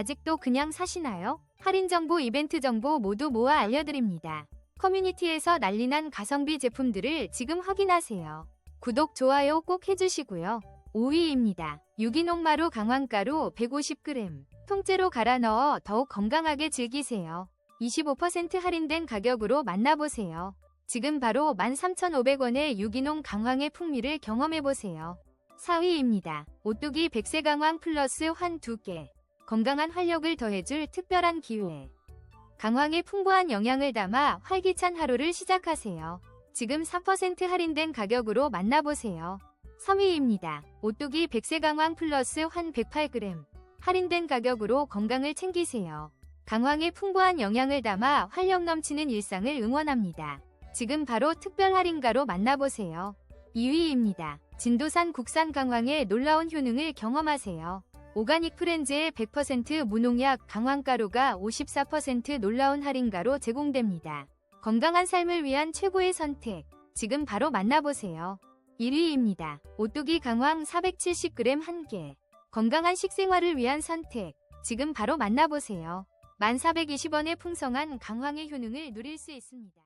아직도 그냥 사시나요? 할인 정보, 이벤트 정보 모두 모아 알려드립니다. 커뮤니티에서 난리난 가성비 제품들을 지금 확인하세요. 구독, 좋아요 꼭 해주시고요. 5위입니다. 유기농 마루 강황가루 150g. 통째로 갈아 넣어 더욱 건강하게 즐기세요. 25% 할인된 가격으로 만나보세요. 지금 바로 13,500원의 유기농 강황의 풍미를 경험해보세요. 4위입니다. 오뚜기 백세 강황 플러스 환 2개. 건강한 활력을 더해줄 특별한 기회. 강황의 풍부한 영양을 담아 활기찬 하루를 시작하세요. 지금 4% 할인된 가격으로 만나보세요. 3위입니다. 오뚜기 백세 강황 플러스 환 108g. 할인된 가격으로 건강을 챙기세요. 강황의 풍부한 영양을 담아 활력 넘치는 일상을 응원합니다. 지금 바로 특별 할인가로 만나보세요. 2위입니다. 진도산 국산 강황의 놀라운 효능을 경험하세요. 오가닉 프렌즈의 100% 무농약 강황가루가 54% 놀라운 할인가로 제공됩니다. 건강한 삶을 위한 최고의 선택. 지금 바로 만나보세요. 1위입니다. 오뚜기 강황 470g 1개. 건강한 식생활을 위한 선택. 지금 바로 만나보세요. 1420원의 풍성한 강황의 효능을 누릴 수 있습니다.